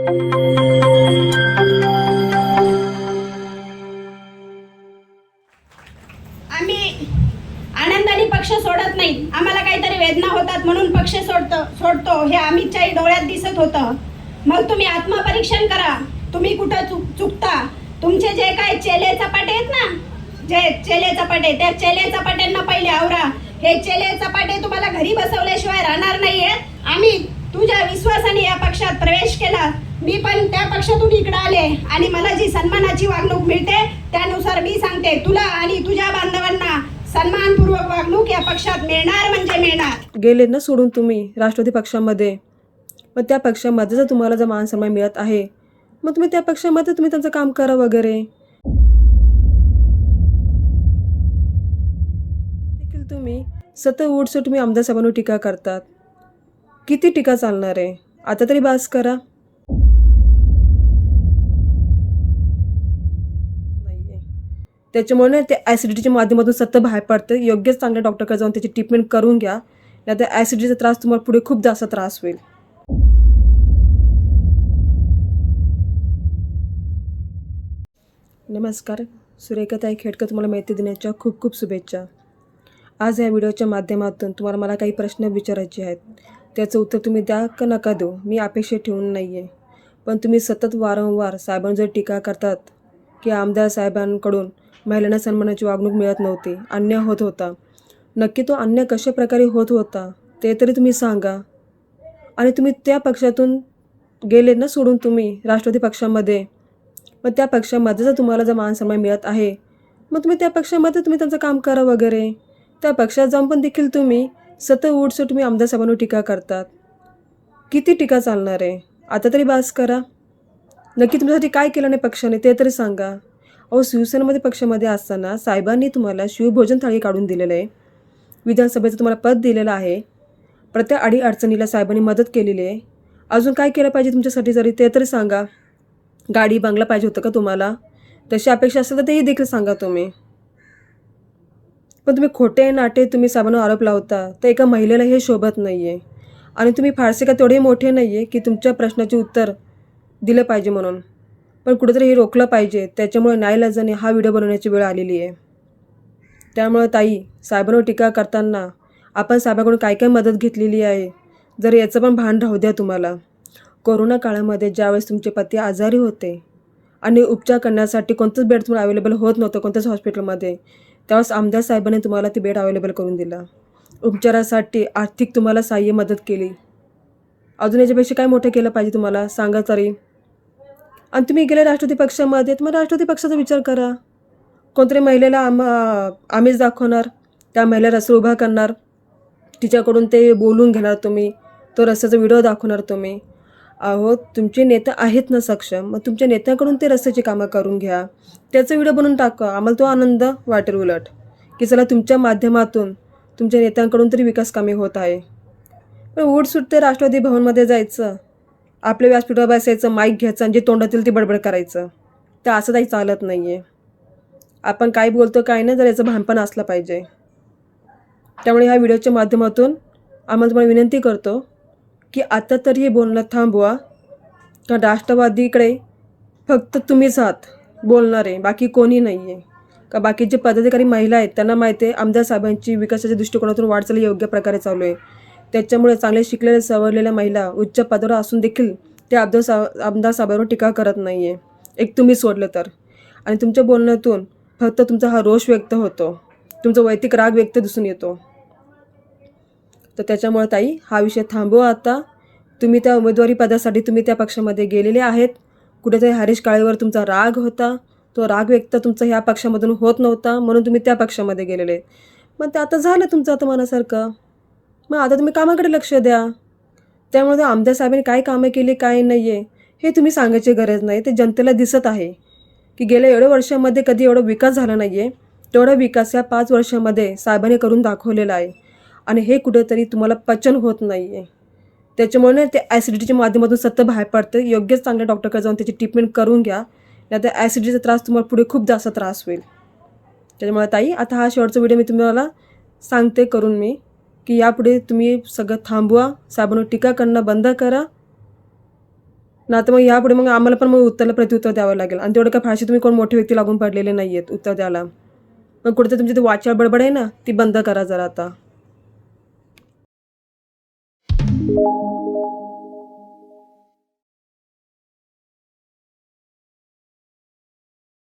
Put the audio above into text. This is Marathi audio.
आम्ही आनंदाने पक्ष सोडत नाही. आम्हाला काहीतरी वेदना होतात म्हणून पक्ष सोडतो सोडतो. हे अमितच्याही डोळ्यात दिसत होतं. मग तुम्ही आत्मपरीक्षण करा. तुम्ही कुठं चुक चुकता? तुमचे जे काय चेले चपाटे आहेत ना? जे चेले चपाटे त्या चेले चपाट्यांना पहिले आवरा. हे चेले चपाटे तुम्हाला घरी बसवल्याशिवाय राहणार नाहीये आम्ही तुझ्या विश्वासाने या पक्षात प्रवेश केला. मी पण त्या पक्षातून इकडे आले आणि मला जी सन्मानाची वागणूक मिळते त्यानुसार मी सांगते तुला आणि तुझ्या बांधवांना सन्मानपूर्वक वागणूक या पक्षात मिळणार म्हणजे मिळणार. गेले ना सोडून तुम्ही राष्ट्रवादी पक्षामध्ये. मग त्या पक्षामध्ये जर तुम्हाला जर मान सन्मान मिळत आहे मग तुम्ही त्या पक्षामध्ये तुम्ही त्यांचं काम करा वगैरे. देखील तुम्ही सतत उठसूट तुम्ही आमदार साहेबांवर टीका करतात. किती टीका चालणार आहे? आता तरी बास करा नाहीये त्याच्यामुळे ना ते ॲसिडिटीच्या माध्यमातून सतत बाहेर पडतं. योग्यच चांगल्या डॉक्टरकडे जाऊन त्याची ट्रीटमेंट करून घ्या. नाही तर ॲसिडिटीचा त्रास तुम्हाला पुढे खूप जास्त त्रास होईल. नमस्कार. सुरेखाताई खेडकर तुम्हाला माहिती देण्याच्या खूप खूप शुभेच्छा. आज या व्हिडिओच्या माध्यमातून तुम्हाला मला काही प्रश्न विचारायचे आहेत. त्याचं उत्तर तुम्ही द्या का नका देऊ? मी अपेक्षा ठेवून नाही आहे पण तुम्ही सतत वारंवार साहेबांवर टीका करतात की आमदार साहेबांकडून महिलांना सन्मानाची वागणूक मिळत नव्हती. अन्याय होत होता. नक्की तो अन्याय कशा प्रकारे होत होता ते तरी तुम्ही सांगा. आणि तुम्ही त्या पक्षातून गेले ना सोडून तुम्ही राष्ट्रवादी पक्षामध्ये. मग त्या पक्षामध्ये जर तुम्हाला जर मान सन्मान मिळत आहे मग तुम्ही त्या पक्षामध्ये तुम्ही त्यांचं काम करा वगैरे. त्या पक्षात जाऊन पण देखील तुम्ही सतत उठसूट तुम्ही आमदार साहेबांवर टीका करतात. किती टीका चालणार आहे? आता तरी बास करा. नक्की तुमच्यासाठी काय केलं नाही पक्षाने ते तरी सांगा. अहो शिवसेनेमध्ये पक्षामध्ये असताना साहेबांनी तुम्हाला शिवभोजन थाळी काढून दिलेलं आहे. विधानसभेचं तुम्हाला पद दिलेलं आहे. प्रत्येक अडी अडचणीला साहेबांनी मदत केलेली आहे. अजून काय केलं पाहिजे तुमच्यासाठी जरी ते तरी सांगा. गाडी बंगला पाहिजे होतं का तुम्हाला? तशी अपेक्षा असेल तर तेही देखील सांगा तुम्ही. पण तुम्ही खोटे नाटे तुम्ही साहेबांना आरोप लावता तर एका महिलेला हे शोभत नाही आहे आणि तुम्ही फारसे का तेवढे मोठे नाही आहे की तुमच्या प्रश्नाचे उत्तर दिलं पाहिजे म्हणून? पण कुठेतरी हे रोखलं पाहिजे. त्याच्यामुळे नाईलाजाने हा व्हिडिओ बनवण्याची वेळ आलेली आहे. त्यामुळे ताई साहेबांवर टीका करताना आपण साहेबाकडून काय काय मदत घेतलेली आहे? जर याचं पण भान राहू द्या तुम्हाला. कोरोना काळामध्ये ज्यावेळेस तुमचे पती आजारी होते आणि उपचार करण्यासाठी कोणतंच बेड तुम्हाला अवेलेबल होत नव्हतं कोणत्याच हॉस्पिटलमध्ये त्यावेळेस आमदार साहेबांनी तुम्हाला ती बेड अवेलेबल करून दिला. उपचारासाठी आर्थिक तुम्हाला सहाय्य मदत केली. अजून याच्यापेक्षा काय मोठं केलं पाहिजे तुम्हाला? सांगा तरी. आणि तुम्ही गेले राष्ट्रवादी पक्षामध्ये तर मग राष्ट्रवादी पक्षाचा विचार करा. कोणतरी महिलेला आम आम्हीच दाखवणार त्या महिला रस्ता उभा करणार तिच्याकडून ते बोलून घेणार तुम्ही तो रस्त्याचा व्हिडिओ दाखवणार तुम्ही. अहो तुमचे नेता आहेत ना सक्षम मग तुमच्या नेत्याकडून ते रस्त्याची कामं करून घ्या. त्याचा व्हिडिओ बनवून टाका आम्हाला तो आनंद वाटेल उलट की चला तुमच्या माध्यमातून तुमच्या नेत्यांकडून तरी विकास कामे होत आहे. पण उठ सुटते राष्ट्रवादी भवनमध्ये जायचं. आपल्या व्यासपीठावर बसायचं माईक घ्यायचं आणि जे तोंडातील ते बडबड करायचं. तर असं काही चालत नाही आहे आपण काय बोलतो काय नाही जर याचं भानपण असलं पाहिजे. त्यामुळे ह्या व्हिडिओच्या माध्यमातून आम्हाला तुम्हाला विनंती करतो की आता तरी हे बोलणं थांबवा. का राष्ट्रवादीकडे फक्त तुम्हीच आहात बोलणारे बाकी कोणी नाही आहे का बाकी जे पदाधिकारी महिला आहेत त्यांना माहिती आहे आमदार साहेबांची विकासाच्या दृष्टिकोनातून वाटचाल योग्य प्रकारे चालू आहे. त्याच्यामुळे चांगले शिकलेल्या सवरलेल्या महिला उच्च पदावर असून देखील ते आमदार सा आमदार साहेबांवर टीका करत नाही आहे एक तुम्ही सोडलं तर. आणि तुमच्या बोलण्यातून फक्त तुमचा हा रोष व्यक्त होतो. तुमचा वैयक्तिक राग व्यक्त दिसून येतो. तर त्याच्यामुळे ताई हा विषय थांबवा आता. तुम्ही त्या उमेदवारी पदासाठी तुम्ही त्या पक्षामध्ये गेलेले आहेत. कुठेतरी हरीश काळेवर तुमचा राग होता. तो राग व्यक्त तुमचा ह्या पक्षामधून होत नव्हता. म्हणून तुम्ही त्या पक्षामध्ये गेलेले. मग ते आता झालं तुमचं आता मनासारखं. मग आता तुम्ही कामाकडे लक्ष द्या. त्यामुळे ते आमदार साहेबांनी काय कामं केली काय नाही आहे हे तुम्ही सांगायची गरज नाही. ते जनतेला दिसत आहे की गेल्या एवढ्या वर्षामध्ये कधी एवढा विकास झाला नाही आहे तेवढा विकास या पाच वर्षामध्ये साहेबांनी करून दाखवलेला आहे. आणि हे कुठेतरी तुम्हाला पचन होत नाही आहे त्याच्यामुळे ना ते ॲसिडिटीच्या माध्यमातून सतत बाहेर पडतं. योग्यच चांगल्या डॉक्टरकडे जाऊन त्याची ट्रीटमेंट करून घ्या. नाही तर ॲसिडिटीचा त्रास तुम्हाला पुढे खूप जास्त त्रास होईल. त्याच्यामुळे ताई आता हा शेवटचा व्हिडिओ मी तुम्हाला सांगते करून मी. की यापुढे तुम्ही सगळं थांबवा साबण टीका करणं बंद करा. ना तर मग यापुढे मग आम्हाला पण मग उत्तरला प्रत्युत्तर द्यावं लागेल. आणि तेवढं काय फारशी तुम्ही कोण मोठे व्यक्ती लागून पडलेले नाही आहेत उत्तर द्यायला. मग कुठेतरी तुमची ती वाचाळ बडबड आहे ना ती बंद करा जरा आता.